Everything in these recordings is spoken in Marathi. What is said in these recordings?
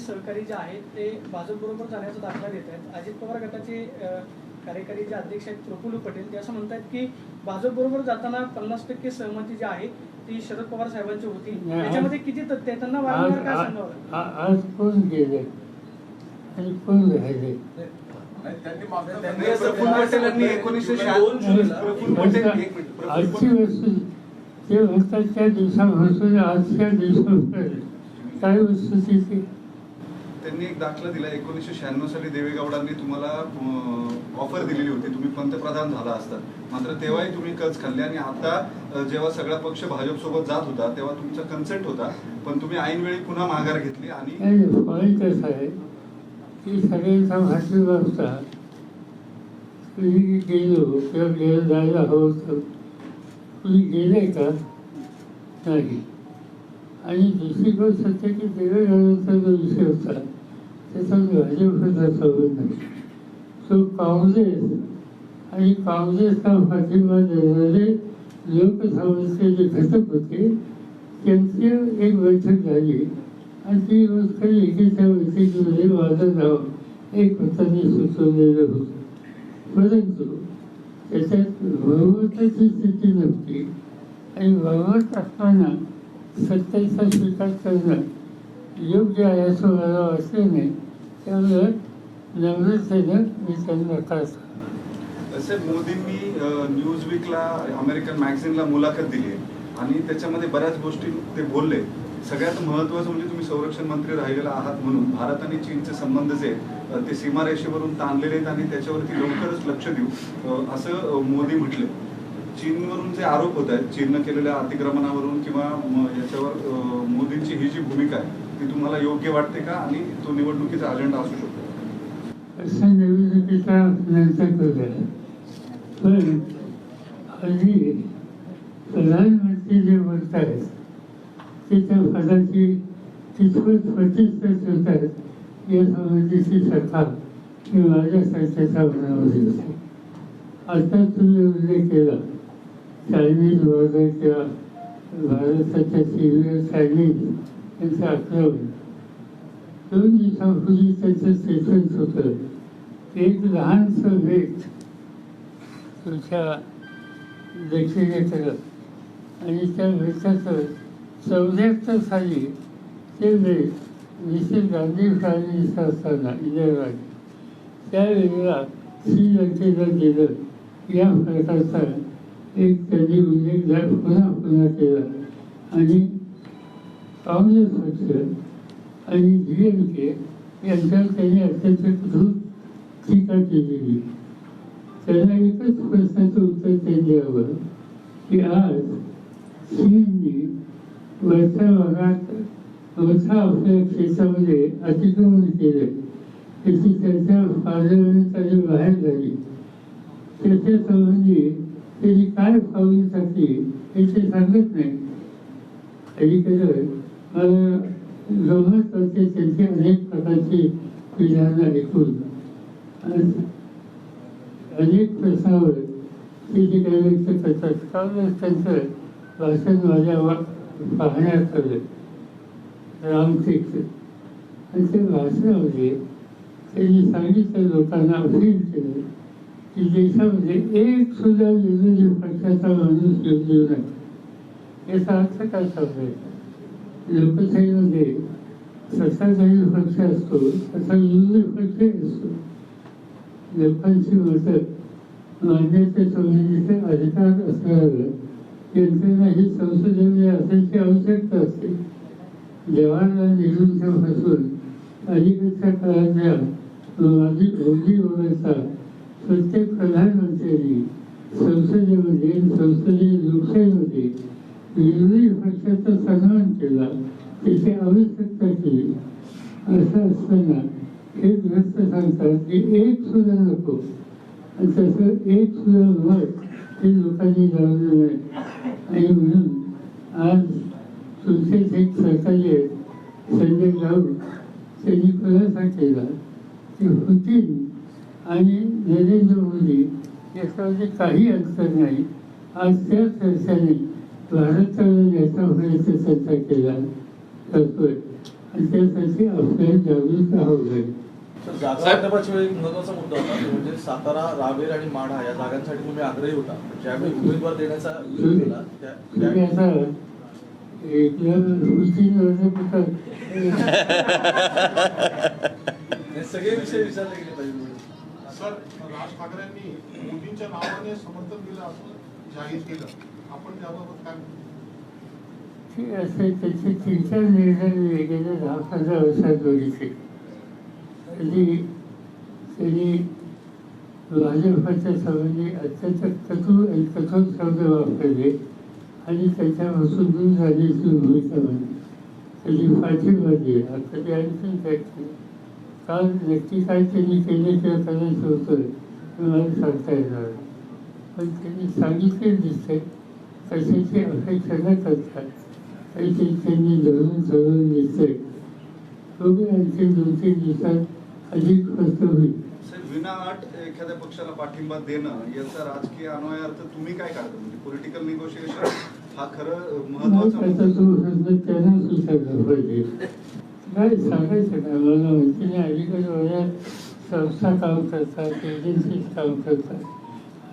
सहकारी जे आहेत ते भाजपबरोबर जाण्याचा दाखला देत आहेत. अजित पवार गटाचे कार्यकारी जे अध्यक्ष आहेत प्रफुल्ल पटेल ते असं म्हणतात की भाजपबरोबर जाताना पन्नास टक्के सहमती जी आहे ती शरद पवार साहेबांची होती. त्याच्यामध्ये किती तथ्य आहे त्यांना वारंवार काय सांगावं? आज कोण गेले? आणि कोण राहिले? आजची वस्तू ते म्हणतात त्या दिवसापासून आजच्या दिवसापर्यंत काय वस्तुस्थिती त्यांनी एक दाखला दिला एकोणीसशे शहाण्णव साली देवेगौडांनी तुम्हाला ऑफर दिलेली होती. तुम्ही पंतप्रधान झाला असता. मात्र तेव्हाही तुम्ही कच खाल्ले आणि आता जेव्हा सगळा पक्ष भाजपसोबत जात होता तेव्हा तुमचा कन्सेंट होता. पण तुम्ही ऐनवेळी पुन्हा माघार घेतली आणि कसं आहे की सगळ्यांचा भाषण असता. कुणी गेलो किंवा गेलं जायला हवं होतं. तुम्ही गेले का? नाही. आणि दुसरी गोष्ट सत्य की देवेगौडांचा जो विषय होता त्याचा भाजपचा संबंध नाही तो काँग्रेस आणि काँग्रेसला पाठिंबा देणारे लोकसभेचे जे घटक होते. त्यांची एक बैठक झाली. आणि ती गोष्ट एकेच्या बैठकीमध्ये माझं नाव एक होताने सुचवलेलं होतं. परंतु त्याच्यात बहुमताची स्थिती नव्हती. आणि बहुमत असताना सत्तेचा स्वीकार करणं योग्य आहे असं मला वाटलं नाही. त्यामुळं नम्रतेनं मी त्यांना साहेब मोदींनी न्यूज वीकला अमेरिकन मॅगझिनला मुलाखत दिली. आणि त्याच्यामध्ये बऱ्याच गोष्टी ते बोलले. सगळ्यात महत्वाचं म्हणजे तुम्ही संरक्षण मंत्री राहिलेला आहात म्हणून. भारत आणि चीनचे संबंध जे ते सीमारेषेवरून ताणलेले आहेत आणि त्याच्यावरती लवकरच लक्ष देऊ असं मोदी म्हटले. चीनवरून जे आरोप होत आहेत चीननं केलेल्या अतिक्रमणावरून किंवा याच्यावर मोदींची ही जी भूमिका आहे ते तुम्हाला योग्य वाटते का? आणि तो निवडणुकीचा अजेंडा असू शकतो. असं निवडणुकीचा नंतर करूया पण हल्ली प्रधानमंत्री जे बोलत आहेत ते त्या पदाची कितपत प्रतिष्ठित आहेत या संबंधीची सरकार मी माझ्या सरकारच्या मनामध्ये होते आता तुम्ही उल्लेख केला चायनीज बॉर्डर किंवा भारताच्या सीमेवर चायनीज यांचं आक्रमण दोन दिवसापूर्वी त्याचं स्टेटमेंट होतं एक लहानसं वेट तुमच्या दक्षिणेकडं आणि त्या वेटाचं चौऱ्याहत्तर साली ते वेट मिसेस गांधी प्राईम असताना इंदिरा गांधी त्यावेळेला श्रीलंकेला गेलं या प्रकारचा एक त्यांनी उल्लेख जा- पुन्हा पुन्हा केला आणि काँग्रेस पक्ष आणि डी एम के यांच्यावर त्यांनी अत्यंत धूर टीका केलेली त्यांना एकच प्रश्नाचं उत्तर त्यांनी हवं की आज चीननी वरच्या भागात वरच्या आपल्या क्षेत्रामध्ये अतिक्रमण केलं त्याची चर्चा पार्लमेंटमध्ये बाहेर झाली त्याच्या संबंधी त्यांनी काय पावली टाकली हे ते सांगत नाही अलीकडं मला गमत वाटते त्यांची अनेक प्रकारची विधानं ऐकून अनेक प्रश्नावर ते जे काही व्यक्त करतात त्यावेळेस त्यांचं भाषण माझ्या वा- पाहण्यात आलं. रामटेकचं आणि त्या भाषणामध्ये त्यांनी सांगितलं लोकांना अपील केलं की देशामध्ये एक सुद्धा विरोधी पक्षाचा माणूस येऊ देऊ याचा अर्थ काय सांगायचा लोकशाहीमध्ये सत्ताधारी पक्ष असतो तसा विविध पक्ष असतो. लोकांची मतं मांडण्याच्या संबंधीचे अधिकार असणारं यंत्रणा ही संसदेमध्ये असायची आवश्यकता असते. जवाहरलाल नेहरूंच्या पासून अलीकडच्या काळातल्या माजी मोदी वगळता प्रत्येक प्रधानमंत्र्यांनी संसदेमध्ये संसदीय लोकशाहीमध्ये विरोधी पक्षाचा सन्मान केला त्याची आवश्यकता केली. असं असताना हे ग्रस्त सांगतात की एक सुद्धा नको. आणि तसं एक सुद्धा मत हे लोकांनी लावलेलं नाही आणि म्हणून आज तुमचेच एक सहकारी आहेत संजय राऊत त्यांनी खुलासा केला की पुतीन आणि नरेंद्र मोदी याच्यामध्ये काही अडचण नाही. आज त्या चर्चेने भारताला नेता होण्याचा चर्चा केला करतोय आणि त्यासाठी आपल्याला जागृत राहावं लागेल तर वेळी महत्त्वाचा मुद्दा होता म्हणजे सातारा रावेर आणि माढा या जागांसाठी तुम्ही आग्रही होता. ज्यावेळी उमेदवार देण्याचा केला तुम्ही आता सगळे विषय विचारले गेले पाहिजे सर राज ठाकरेंनी मोदींच्या नावाने समर्थन दिलं असं जाहीर केलं. आपण असे त्याचे तीन चार निर्णय वेगळे दहा व्यवसाय बघितले कधी त्यांनी भाजपच्या संबंधी अत्यंत कठोर आणि कठोर शब्द वापरले आणि त्याच्यापासून दूर झाल्याची भूमिका म्हणली कधी पाठिंबा दिला कधी आणखी काय केलं काल नक्की काय त्यांनी केले किंवा करायचं होतं हे मला सांगता येणार. पण त्यांनी सांगितले दिसतंय. कशाची अपेक्षा न करता काहीतरी त्यांनी धरून धरून दिसतंय दोघे आणखी दोन तीन दिवसात अधिक स्पष्ट होईल साहेब विनाअट एखाद्या पक्षाला पाठिंबा देणं याचा राजकीय अन्वय अर्थ तुम्ही काय काढता म्हणजे पॉलिटिकल निगोशिएशन हा खरं महत्त्वाचा आता मुद्दा तो प्रश्न त्यांना सुचारला पाहिजे काय सांगायचं काय मला माहिती नाही अलीकडे बऱ्याच संस्था काम करतात एजन्सीज काम करतात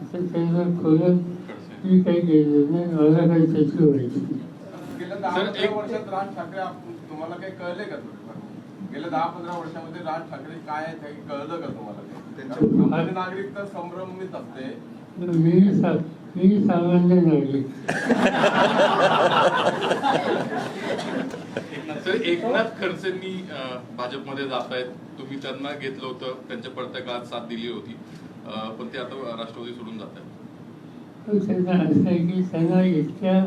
आता त्यांना खोलात मी काही गेलो नाही मला काही त्याची. गेल्या दहा पंधरा वर्षात राज ठाकरे आप- तुम्हाला काही कळले का थोडेफार? गेल्या दहा पंधरा वर्षामध्ये राज ठाकरे काय काही कळलं का तुम्हाला काही? नागरिक तर संभ्रमित असते मी सा मी सामान्य नागरिक तर एकनाथ खडसेंनी भाजपमध्ये जात आहेत तुम्ही त्यांना घेतलं होतं त्यांच्या पडत्या काळात साथ दिली होती पण ते आता राष्ट्रवादी सोडून जात आहेत पण त्यांना असं आहे की त्यांना इतक्या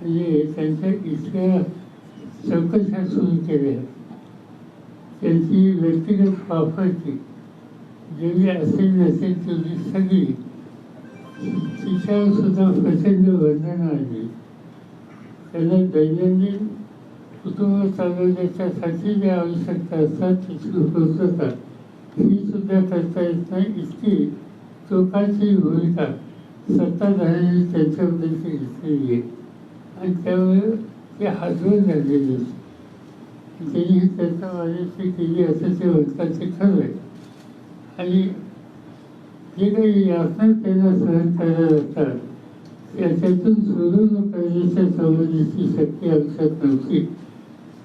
म्हणजे त्यांच्या इतक्या चौकशा सुरू केल्या त्यांची व्यक्तिगत प्रॉपर्टी जेवढी असेल नसेल तेवढी सगळी तिच्यावर सुद्धा प्रचंड बंधनं आली त्यांना दैनंदिन कुटुंब चालवण्याच्यासाठी ज्या आवश्यकता असतात तिची पूर्तता ही सुद्धा करता येत नाही. इतकी टोकाची भूमिका सत्ताधाऱ्यांनी त्यांच्याबद्दलची घेतलेली आहे. आणि त्यामुळे ते हजवून झालेले त्यांनी ही चर्चा माझ्याशी केली असं ते म्हणतात ते खरं आहे. आणि जे काही यातना त्यांना सहन करायला लागतात याच्यातून सोडून करण्याच्या संबंधीची शक्ती आमच्यात नव्हती.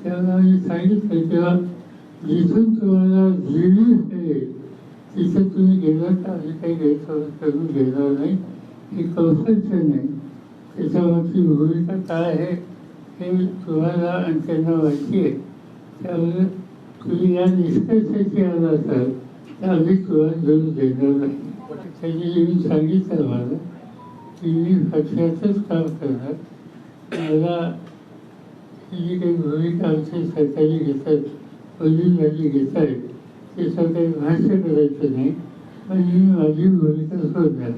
त्यामुळे आम्ही सांगितलं तेव्हा जिथून तुम्हाला जीवी मिळेल तिथं तुम्ही गेलं तर आम्ही काही द्यायचं करून घेणार नाही. हे कौशल्य नाही. त्याच्यावरची भूमिका काय आहे हे तुम्हाला आणि त्यांना माहिती आहे. त्यामुळे तुम्ही या निष्कर्षाची आला असाल तर आम्ही तुम्हाला घेऊन देणार नाही. त्यांनी येऊन सांगितलं मला की मी पक्षाचंच काम करणार. मला ही जी काही भूमिका आमची सरकारी घेतात वडीलवाडी घेत आहेत त्याचं काही भाष्य करायचं नाही. पण मी माझी भूमिका सोडणार.